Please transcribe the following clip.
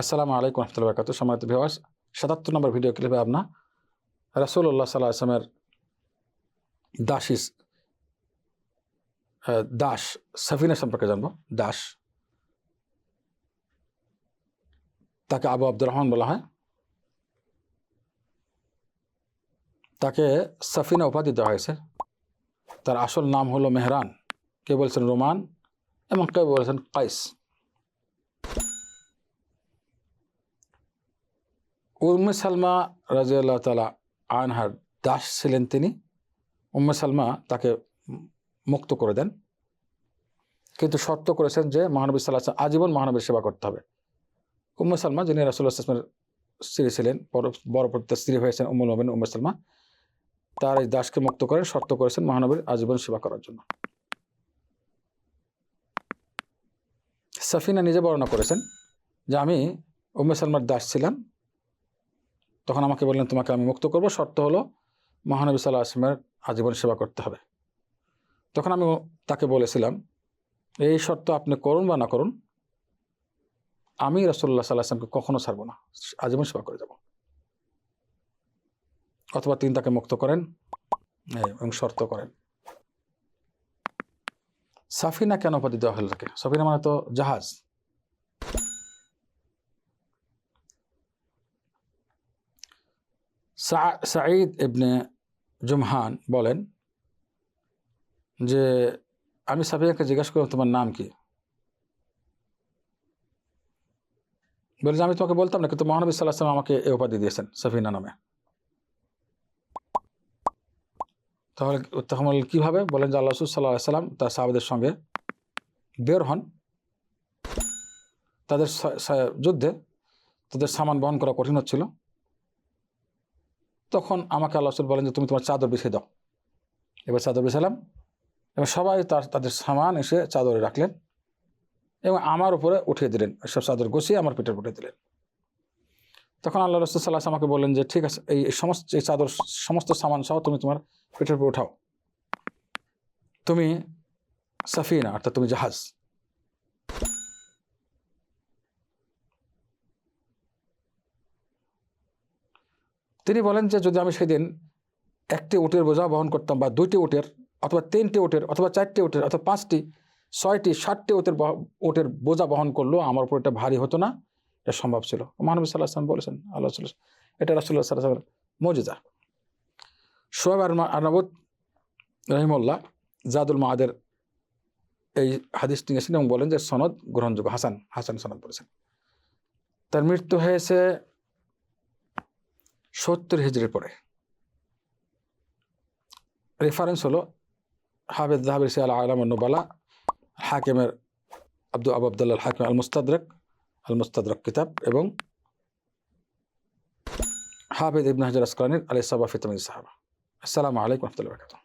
আসসালামু আলাইকুম রহমতুল্লাহ বরকাত ভিওয়ার্স সাতাত্তর নম্বর ভিডিও ক্লিপে আপনার রাসুল্লাহ সাল্লাহ আসলামের দাসিস দাস, সাফিনা সম্পর্কে জানব। দাস। তাকে আবু আব্দুর রহমান বলা হয়। তাকে সাফিনা উপাধি দেওয়া হয়েছে। তার আসল নাম হলো মেহরান। কে বলছেন রোমান এবং কে বলেছেন কাইস। উম্মে সালমা রাজিয়াল্লাহ তালা আনহার দাস ছিলেন তিনি উম্মে সালমা তাকে মুক্ত করে দেন। কিন্তু শর্ত করেছেন যে মহানবী সাল্লাহ আজীবন মহানবীর সেবা করতে হবে। উম্মে সালমা যিনি রাসুল্লাহ আসলামের স্ত্রী ছিলেন পর- পরবর্তীতে স্ত্রী হয়েছেন উম্মুল মোমিন উম্মে সালমা, তার এই দাসকে মুক্ত করেন, শর্ত করেছেন মহানবীর আজীবন সেবা করার জন্য। সাফিনা নিজে বর্ণনা করেছেন যে, আমি উম্মে সালমার দাস ছিলাম তখন আমাকে বললেন, তোমাকে আমি মুক্ত করব। শর্ত হলো, মহানবী সাল্লাহ আসলামের আজীবন সেবা করতে হবে। তখন আমি তাকে বলেছিলাম, এই শর্ত আপনি করুন বা না করুন, আমি রসল্লা সাল্লাহ আসলামকে কখনও ছাড়বো না, আজীবন সেবা করে যাব। অথবা তিনি তাকে মুক্ত করেন এবং শর্ত করেন। সাফিনা কেন উপাধি দেওয়া হলো তাকে? সাফিনা মানে তো জাহাজ। সাঈদ ইবনে জুমহান বলেন যে, আমি সাফিয়াকে জিজ্ঞাসা করলাম, তোমার নাম কি? বলে যে, আমি তোমাকে বলতাম না, কিন্তু মহানবী সাল্লাহ সাল্লাম আমাকে এই উপাধি দিয়েছেন, সাফিনা নামে। তাহলে তখন কীভাবে? বলেন যে, আল্লাহ সাল্লাহ সাল্লাম তার সাহাবাদের সঙ্গে বের হন। তাদের যুদ্ধে তাদের সামান বহন করা কঠিন হচ্ছিল। তখন আমাকে আল্লাহ বলেন যে, তুমি তোমার চাদর বিছিয়ে দাও। এবার চাদর বিছালাম। এবং সবাই তার, তাদের সামান এসে চাদরে রাখলেন এবং আমার উপরে উঠিয়ে দিলেন। সব চাদর গুছিয়ে আমার পেটের উঠে দিলেন। তখন আল্লাহ রসুল সাল্লাহ আমাকে বললেন যে, ঠিক আছে, এই সমস্ত, এই চাদর, সমস্ত সামান সহ তুমি তোমার পেটের উপর উঠাও। তুমি সাফিনা, অর্থাৎ তুমি জাহাজ। তিনি বলেন যে যদি আমি সেদিন একটি উটের বোঝা বহন করতাম বা দুইটি উটের অথবা তিনটি উটের অথবা চারটি উটের অথবা পাঁচটি, ছয়টি ষাটটি উটের বহ- উটের বোঝা বহন করলেও আমার উপর এটা ভারী হতো না। এটা সম্ভব ছিল। মহানবী সাল্লাহ আসলাম বলেছেন, আল্লাহ এটা রাসুল্লাহ সাল্লাহ মজিজা। সোয়েব আরনাবুদ রহিমুল্লাহ জাদুল মাহাদের এই হাদিসটি নিয়েছেন এবং বলেন যে সনদ গ্রহণযোগ্য। হাসান হাসান সনদ বলেছেন। তার মৃত্যু হয়েছে সত্তর হিজড়ির পরে রেফারেন্স হলো হাফেজ জাহাবির সিয়াল আলম নুবালা হাকিমের আব্দু আবু আবদুল্লাহ হাকিম আল মুস্তাদরক আল মুস্তাদরক কিতাব এবং হাফেজ ইবন হাজার আসকানির আলী সাবা ফিতমিন সাহাবা আসসালামু আলাইকুম রহমতুল্লাহ বরকাতুহ